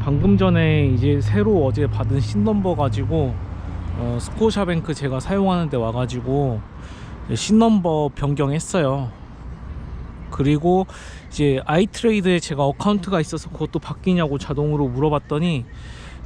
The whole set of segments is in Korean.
방금 전에 이제 새로 어제 받은 신넘버 가지고 어, 스코샤뱅크 제가 사용하는데 와가지고 신넘버 변경했어요. 그리고 이제 아이트레이드에 제가 어카운트가 있어서 그것도 바뀌냐고 자동으로 물어봤더니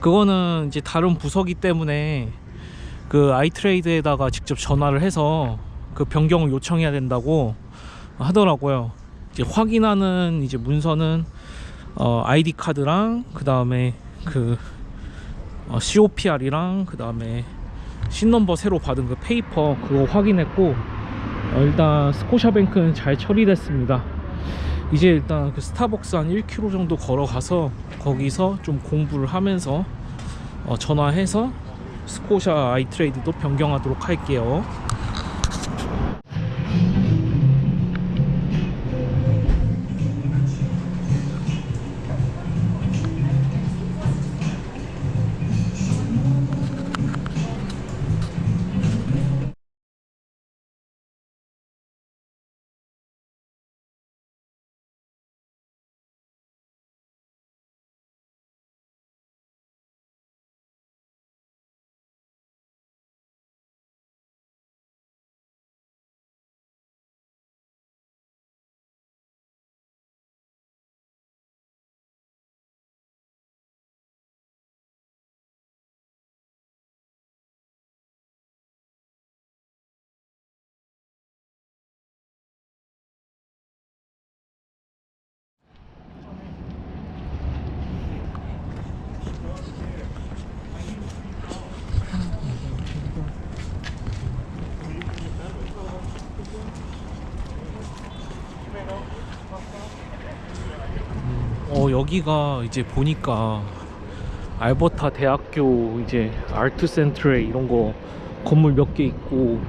그거는 이제 다른 부서기 때문에 그 아이트레이드에다가 직접 전화를 해서 그 변경을 요청해야 된다고 하더라고요. 이제 확인하는 이제 문서는 어, 아이디 카드랑 그 다음에 그 어, COPR이랑 그 다음에 신넘버 새로 받은 그 페이퍼 그거 확인했고 어, 일단 스코샤뱅크는 잘 처리됐습니다. 이제 일단 그 스타벅스 한 1km 정도 걸어가서 거기서 좀 공부를 하면서 어, 전화해서 스코샤 아이트레이드도 변경하도록 할게요. 어 여기가 이제 보니까 알버타 대학교 이제 아트 센트레 이런 거 건물 몇 개 있고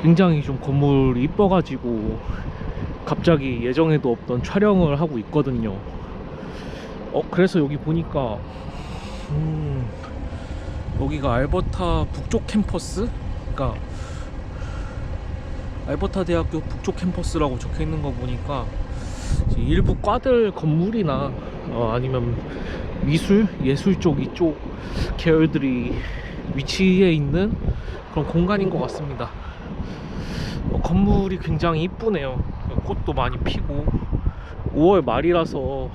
굉장히 좀 건물이 이뻐가지고 갑자기 예정에도 없던 촬영을 하고 있거든요. 어 그래서 여기 보니까 음 여기가 알버타 북쪽 캠퍼스? 그러니까 알버타 대학교 북쪽 캠퍼스라고 적혀 있는 거 보니까 일부 과들 건물이나 어, 아니면 미술, 예술 쪽 이쪽 계열들이 위치해 있는 그런 공간인 것 같습니다. 어, 건물이 굉장히 이쁘네요. 꽃도 많이 피고 5월 말이라서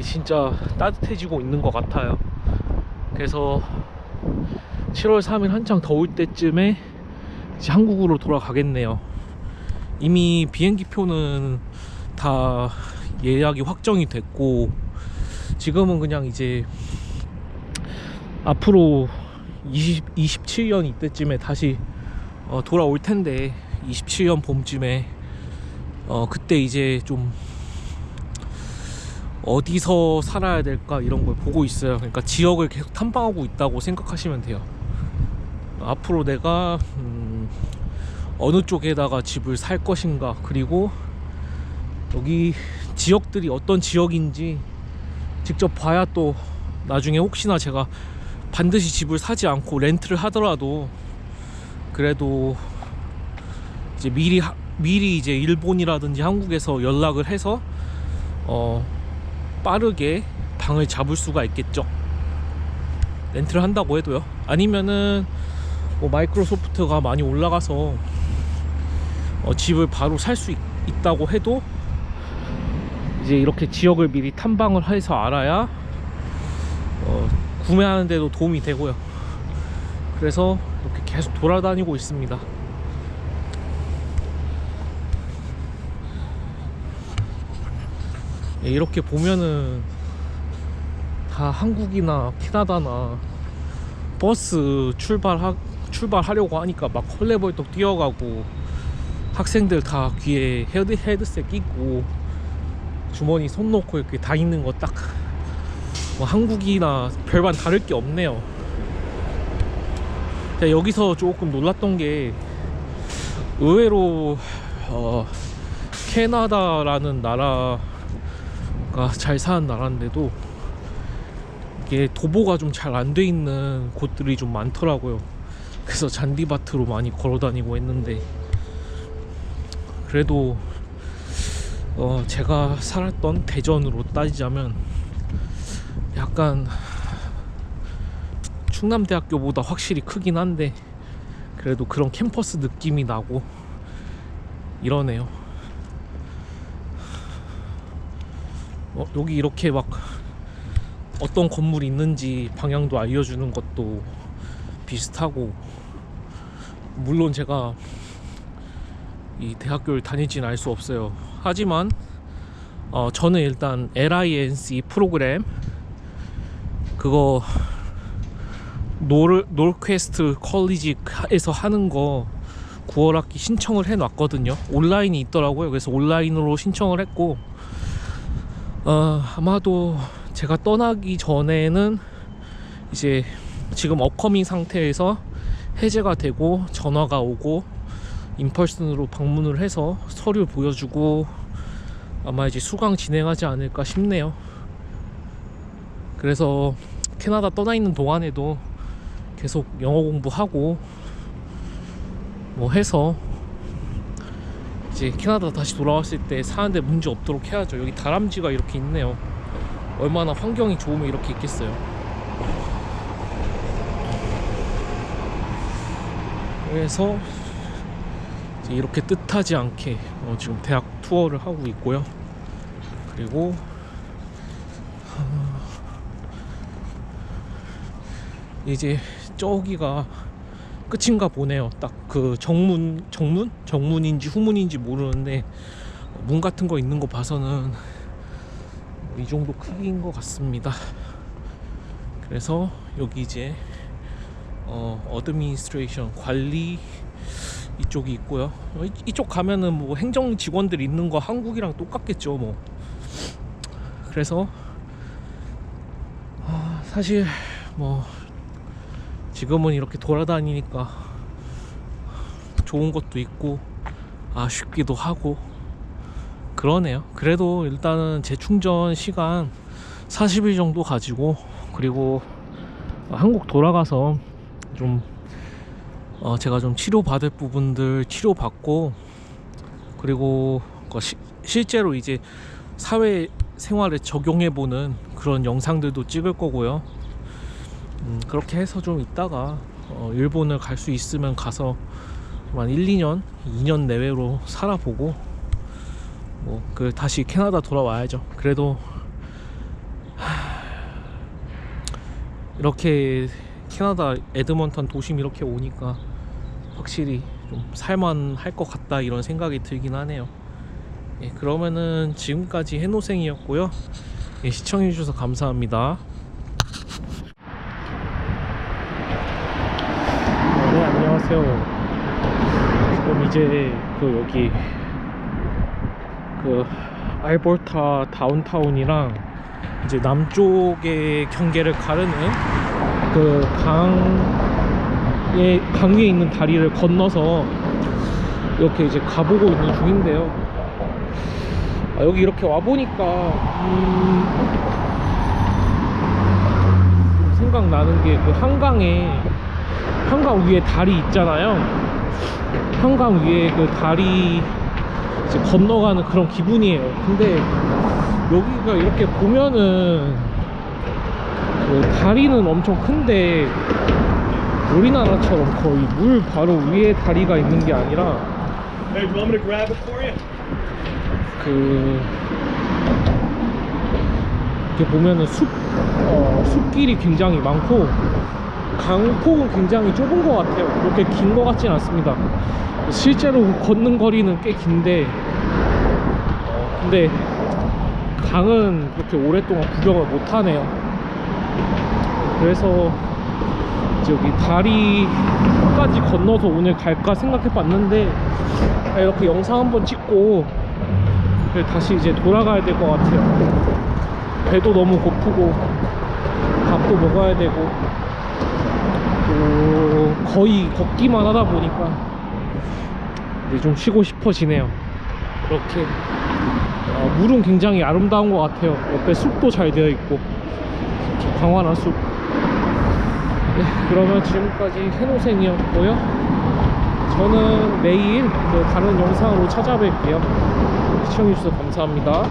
진짜 따뜻해지고 있는 것 같아요. 그래서 7월 3일 한창 더울 때쯤에 한국으로 돌아가겠네요. 이미 비행기 표는 다 예약이 확정이 됐고 지금은 그냥 이제 앞으로 20, 27년 이때쯤에 다시 어, 돌아올 텐데 27년 봄쯤에 어, 그때 이제 좀 어디서 살아야 될까 이런 걸 보고 있어요. 그러니까 지역을 계속 탐방하고 있다고 생각하시면 돼요. 앞으로 내가 음, 어느 쪽에다가 집을 살 것인가 그리고 여기 지역들이 어떤 지역인지 직접 봐야 또 나중에 혹시나 제가 반드시 집을 사지 않고 렌트를 하더라도 그래도 이제 미리 하- 미리 이제 일본이라든지 한국에서 연락을 해서 어 빠르게 방을 잡을 수가 있겠죠. 렌트를 한다고 해도요. 아니면은 뭐 마이크로소프트가 많이 올라가서 어, 집을 바로 살 수 있다고 해도 이제 이렇게 지역을 미리 탐방을 해서 알아야 어, 구매하는 데도 도움이 되고요. 그래서 이렇게 계속 돌아다니고 있습니다. 예, 이렇게 보면은 다 한국이나 캐나다나 버스 출발하, 출발하려고 하니까 막 헐레벌떡 뛰어가고 학생들 다 귀에 헤드, 헤드셋 끼고 주머니 손 놓고 이렇게 다니는 거 딱 뭐 한국이나 별반 다를 게 없네요. 여기서 조금 놀랐던 게 의외로 어, 캐나다라는 나라가 잘 사는 나라인데도 이게 도보가 좀 잘 안 돼 있는 곳들이 좀 많더라고요. 그래서 잔디밭으로 많이 걸어 다니고 했는데 그래도 어 제가 살았던 대전으로 따지자면 약간 충남대학교보다 확실히 크긴 한데 그래도 그런 캠퍼스 느낌이 나고 이러네요. 어, 여기 이렇게 막 어떤 건물이 있는지 방향도 알려주는 것도 비슷하고 물론 제가 이 대학교를 다니진 알 수 없어요. 하지만 어, 저는 일단 LINC 프로그램 그거 노르 놀퀘스트 컬리지에서 하는 거 9월 학기 신청을 해놨거든요. 온라인이 있더라고요. 그래서 온라인으로 신청을 했고 어, 아마도 제가 떠나기 전에는 이제 지금 업커밍 상태에서 해제가 되고 전화가 오고 인펄슨으로 방문을 해서 서류 보여주고 아마 이제 수강 진행하지 않을까 싶네요. 그래서 캐나다 떠나 있는 동안에도 계속 영어 공부하고 뭐 해서 이제 캐나다 다시 돌아왔을 때 사는데 문제 없도록 해야죠. 여기 다람쥐가 이렇게 있네요. 얼마나 환경이 좋으면 이렇게 있겠어요. 그래서 이렇게 뜻하지 않게 어, 지금 대학 투어를 하고 있고요. 그리고 어, 이제 저기가 끝인가 보네요. 딱 그 정문 정문 정문인지 후문인지 모르는데 문 같은 거 있는 거 봐서는 이 정도 크기인 것 같습니다. 그래서 여기 이제 어 어드미니스트레이션 관리 이쪽이 있고요. 어, 이- 이쪽 가면은 뭐 행정 직원들 있는 거 한국이랑 똑같겠죠, 뭐. 그래서 아, 사실 뭐 지금은 이렇게 돌아다니니까 좋은 것도 있고 아쉽기도 하고 그러네요. 그래도 일단은 재충전 시간 40일 정도 가지고 그리고 한국 돌아가서 좀 어, 제가 좀 치료받을 부분들 치료받고 그리고 그 시- 실제로 이제 사회 생활에 적용해 보는 그런 영상들도 찍을 거고요. 음, 그렇게 해서 좀 있다가 어, 일본을 갈 수 있으면 가서 한 1, 2년, 2년 내외로 살아보고 뭐 그 다시 캐나다 돌아와야죠. 그래도 하, 이렇게 캐나다 에드먼턴 도심 이렇게 오니까 확실히 좀 살만할 것 같다 이런 생각이 들긴 하네요. 예, 그러면은 지금까지 해노생이었고요. 예, 시청해주셔서 감사합니다. 네, 안녕하세요. 지금 이제 그 여기 그 알버타 다운타운이랑 이제 남쪽의 경계를 가르는 그 강에 강 위에 있는 다리를 건너서 이렇게 이제 가보고 있는 중인데요. 아, 여기 이렇게 와 보니까 음, 좀 생각나는 게 그 한강에 한강 위에 다리 있잖아요. 한강 위에 그 다리 이제 건너가는 그런 기분이에요. 근데 여기가 이렇게 보면은 그 다리는 엄청 큰데 우리나라처럼 거의 물 바로 위에 다리가 있는 게 아니라? 그 이렇게 보면은 숲 어, 숲길이 굉장히 많고 강폭은 굉장히 좁은 것 같아요. 그렇게 긴 것 같진 않습니다. 실제로 걷는 거리는 꽤 긴데 어, 근데 강은 그렇게 오랫동안 구경을 못 하네요. 그래서 여기 다리까지 건너서 오늘 갈까 생각해 봤는데 아, 이렇게 영상 한번 찍고 다시 이제 돌아가야 될 것 같아요. 배도 너무 고프고 밥도 먹어야 되고 또 거의 걷기만 하다 보니까 이제 좀 쉬고 싶어지네요. 이렇게 어, 물은 굉장히 아름다운 것 같아요. 옆에 숲도 잘 되어 있고 광활한 숲. 네, 그러면 지금까지 해노생이었고요. 저는 내일 그 다른 영상으로 찾아뵐게요. 시청해주셔서 감사합니다.